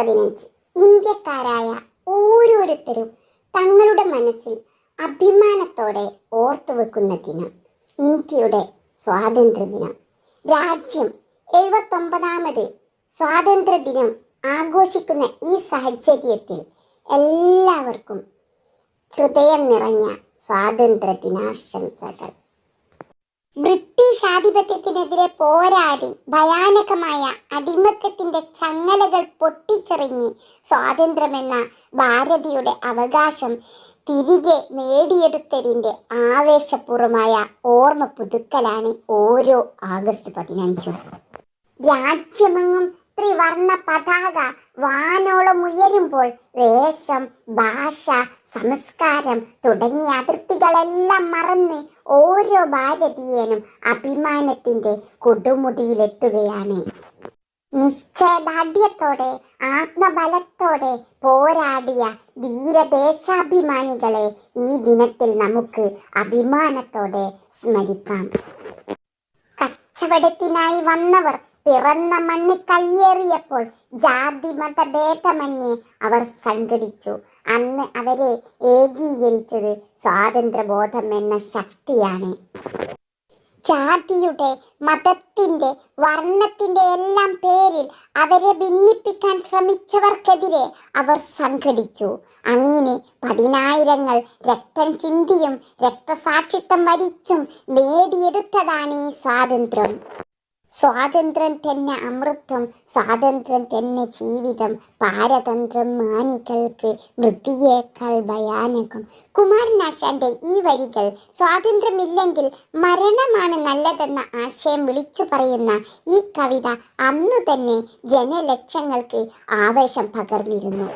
പതിനഞ്ച്. ഇന്ത്യക്കാരായ ഓരോരുത്തരും തങ്ങളുടെ മനസ്സിൽ അഭിമാനത്തോടെ ഓർത്തുവെക്കുന്ന ദിനം. ഇന്ത്യയുടെ സ്വാതന്ത്ര്യദിനം. രാജ്യം എഴുപത്തൊമ്പതാമത് സ്വാതന്ത്ര്യദിനം ആഘോഷിക്കുന്ന ഈ സാഹചര്യത്തിൽ എല്ലാവർക്കും ഹൃദയം നിറഞ്ഞ സ്വാതന്ത്ര്യ ദിനാശംസകൾ ബ്രിട്ടീഷ് ആധിപത്യത്തിനെതിരെ പോരാടി ഭയാനകമായ അടിമത്തത്തിന്റെ ചങ്ങലകൾ പൊട്ടിച്ചെറിഞ്ഞ് സ്വാതന്ത്ര്യമെന്ന ഭാരതിയുടെ അവകാശം തിരികെ നേടിയെടുത്തതിന്റെ ആവേശപൂർവമായ ഓർമ്മ പുതുക്കലാണ് ഓരോ ആഗസ്റ്റ് പതിനഞ്ചും. രാജ്യമെങ്ങും ത്രിവർണ പതാക വാനോളം ഉയരുമ്പോൾ വേഷം ഭാഷ സംസ്കാരം തുടങ്ങിയ അതിർത്തികളെല്ലാം മറന്ന് ഓരോ ഭാരതീയനും അഭിമാനത്തിന്റെ കൊടുമുടിയിലെത്തുകയാണ്. നിശ്ചയദാർഢ്യത്തോടെ ആത്മബലത്തോടെ പോരാടിയ ധീരദേശാഭിമാനികളെ ഈ ദിനത്തിൽ നമുക്ക് അഭിമാനത്തോടെ സ്മരിക്കാം. കച്ചവടത്തിനായി വന്നവർ പിറന്ന മണ്ണ് കയ്യേറിയപ്പോൾ ജാതി മത ഭേദമന്യേ അവർ സംഘടിച്ചു. അന്ന് അവരെ ഏകീകരിച്ചത് സ്വാതന്ത്ര്യബോധം എന്ന ശക്തിയാണ്. ജാതിയുടെ മതത്തിന്റെ വർണത്തിന്റെ എല്ലാം പേരിൽ അവരെ ഭിന്നിപ്പിക്കാൻ ശ്രമിച്ചവർക്കെതിരെ അവർ സംഘടിച്ചു. അങ്ങനെ പതിനായിരങ്ങൾ രക്തം ചിന്തിയും രക്തസാക്ഷിത്വം വരിച്ചും നേടിയെടുത്തതാണ് ഈ സ്വാതന്ത്ര്യം. സ്വാതന്ത്ര്യം തന്നെ അമൃത്വം സ്വാതന്ത്ര്യം തന്നെ ജീവിതം പാരതന്ത്രം മാനികൾക്ക് മൃതിയേക്കാൾ ഭയാനകം. കുമാരനാശാന്റെ ഈ വരികൾ സ്വാതന്ത്ര്യമില്ലെങ്കിൽ മരണമാണ് നല്ലതെന്ന ആശയം വിളിച്ചു പറയുന്ന ഈ കവിത അന്നു തന്നെ ജനലക്ഷങ്ങൾക്ക് ആവേശം പകർന്നിരുന്നു.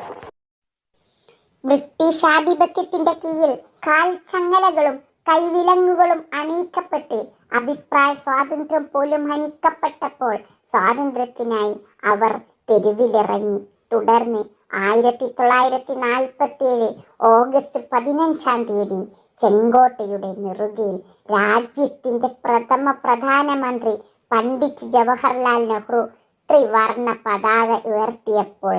ബ്രിട്ടീഷ് ആധിപത്യത്തിന്റെ കീഴിൽ കാൽ ചങ്ങലകളും കൈവിലങ്ങുകളും അണിയിക്കപ്പെട്ട് അഭിപ്രായ സ്വാതന്ത്ര്യം പോലും ഹനിക്കപ്പെട്ടപ്പോൾ സ്വാതന്ത്ര്യത്തിനായി അവർ തെരുവിലിറങ്ങി. തുടർന്ന് ആയിരത്തി തൊള്ളായിരത്തി നാൽപ്പത്തി ഏഴ് ഓഗസ്റ്റ് പതിനഞ്ചാം തീയതി ചെങ്കോട്ടയുടെ നെറുകയിൽ രാജ്യത്തിന്റെ പ്രഥമ പ്രധാനമന്ത്രി പണ്ഡിറ്റ് ജവഹർലാൽ നെഹ്റു ത്രിവർണ പതാക ഉയർത്തിയപ്പോൾ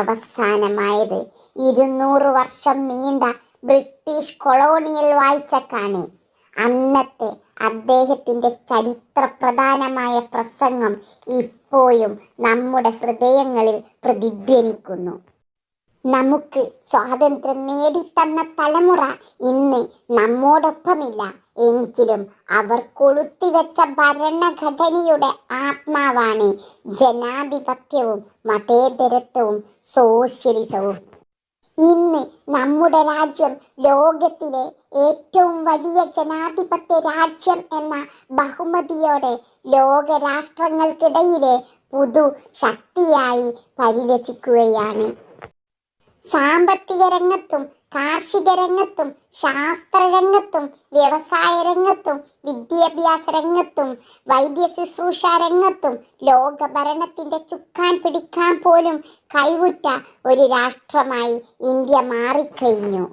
അവസാനമായത് ഇരുന്നൂറ് വർഷം നീണ്ട ബ്രിട്ടീഷ് കൊളോണിയൽ വാഴ്ചക്കാണ്. അന്നത്തെ അദ്ദേഹത്തിന്റെ ചരിത്രപ്രധാനമായ പ്രസംഗം ഇപ്പോഴും നമ്മുടെ ഹൃദയങ്ങളിൽ പ്രതിധ്വനിക്കുന്നു. നമുക്ക് സ്വാതന്ത്ര്യം നേടിത്തന്ന തലമുറ ഇന്ന് നമ്മോടൊപ്പമില്ല. എങ്കിലും അവർ കൊളുത്തിവെച്ച ഭരണഘടനയുടെ ആത്മാവാണ് ജനാധിപത്യവും മതേതരത്വവും സോഷ്യലിസവും. ഇന്ന് നമ്മുടെ രാജ്യം ലോകത്തിലെ ഏറ്റവും വലിയ ജനാധിപത്യ രാജ്യം എന്ന ബഹുമതിയോടെ ലോകരാഷ്ട്രങ്ങൾക്കിടയിലെ പുതു ശക്തിയായി പരിലസിക്കുകയാണ്. സാമ്പത്തിക രംഗത്തും കാർഷിക രംഗത്തും ശാസ്ത്രരംഗത്തും വ്യവസായ രംഗത്തും വിദ്യാഭ്യാസ രംഗത്തും വൈദ്യ ശുശ്രൂഷ രംഗത്തും ലോക ഭരണത്തിന്റെ ചുക്കാൻ പിടിക്കാൻ പോലും കൈവുറ്റ ഒരു രാഷ്ട്രമായി ഇന്ത്യ മാറിക്കഴിഞ്ഞു.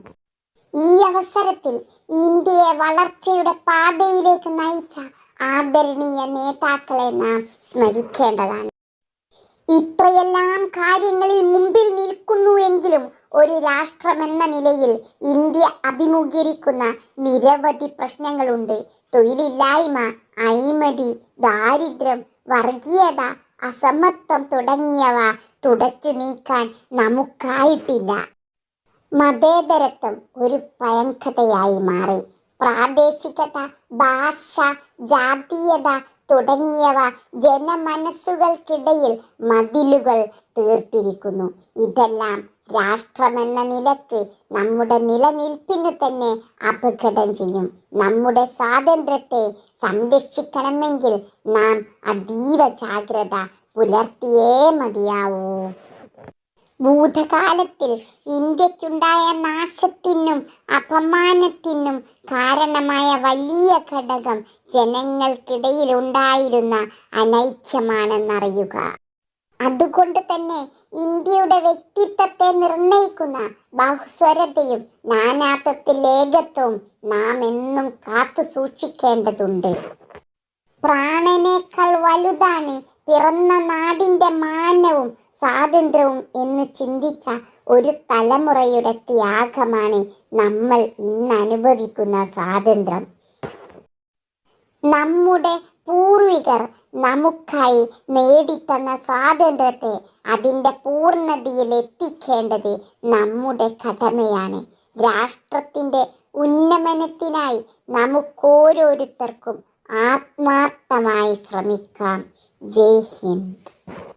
ഈ അവസരത്തിൽ ഇന്ത്യയെ വളർച്ചയുടെ പാതയിലേക്ക് നയിച്ച ആദരണീയ നേതാക്കളെ നാം സ്മരിക്കേണ്ടതാണ്. ഇത്രയെല്ലാം കാര്യങ്ങളിൽ നിൽക്കുന്നുവെങ്കിലും രാഷ്ട്രമെന്ന നിലയിൽ ഇന്ത്യ അഭിമുഖീകരിക്കുന്ന നിരവധി പ്രശ്നങ്ങളുണ്ട്. തൊഴിലില്ലായ്മ അഴിമതി ദാരിദ്ര്യം വർഗീയത അസമത്വം തുടങ്ങിയവ തുടച്ചു നീക്കാൻ നമുക്കായിട്ടില്ല. മതേതരത്വം ഒരു പയങ്കതയായി മാറി. പ്രാദേശികത ഭാഷ ജാതീയത തുടങ്ങിയവ ജനമനസ്സുകൾക്കിടയിൽ മതിലുകൾ തീർത്തിരിക്കുന്നു. ഇതെല്ലാം രാഷ്ട്രമെന്ന നിലയ്ക്ക് നമ്മുടെ നിലനിൽപ്പിന് തന്നെ അപകടം ചെയ്യും. നമ്മുടെ സ്വാതന്ത്ര്യത്തെ സംരക്ഷിക്കണമെങ്കിൽ നാം അതീവ ജാഗ്രത പുലർത്തിയേ മതിയാവൂ. ഭൂതകാലത്തിൽ ഇന്ത്യക്കുണ്ടായ നാശത്തിനും അപമാനത്തിനും കാരണമായ വലിയ ഘടകം ജനങ്ങൾക്കിടയിൽ ഉണ്ടായിരുന്ന അനൈക്യമാണെന്നറിയുക. അതുകൊണ്ട് തന്നെ ഇന്ത്യയുടെ വ്യക്തിത്വത്തെ നിർണയിക്കുന്ന ബഹുസ്വരതയും നാനാത്വത്തിൽ ഏകത്വവും നാം എന്നും കാത്തു സൂക്ഷിക്കേണ്ടതുണ്ട്. പ്രാണനേക്കാൾ വലുതാണ് പിറന്ന നാടിന്റെ മാനവും സ്വാതന്ത്ര്യവും എന്ന് ചിന്തിച്ച ഒരു തലമുറയുടെ ത്യാഗമാണ് നമ്മൾ ഇന്ന് അനുഭവിക്കുന്ന സ്വാതന്ത്ര്യം. നമ്മുടെ പൂർവികർ നമുക്കായി നേടിത്തന്ന സ്വാതന്ത്ര്യത്തെ അതിന്റെ പൂർണതയിൽ എത്തിക്കേണ്ടത് നമ്മുടെ കടമയാണ്. രാഷ്ട്രത്തിന്റെ ഉന്നമനത്തിനായി നമുക്കോരോരുത്തർക്കും ആത്മാർത്ഥമായി ശ്രമിക്കാം. ജയ് ഹിന്ദ്.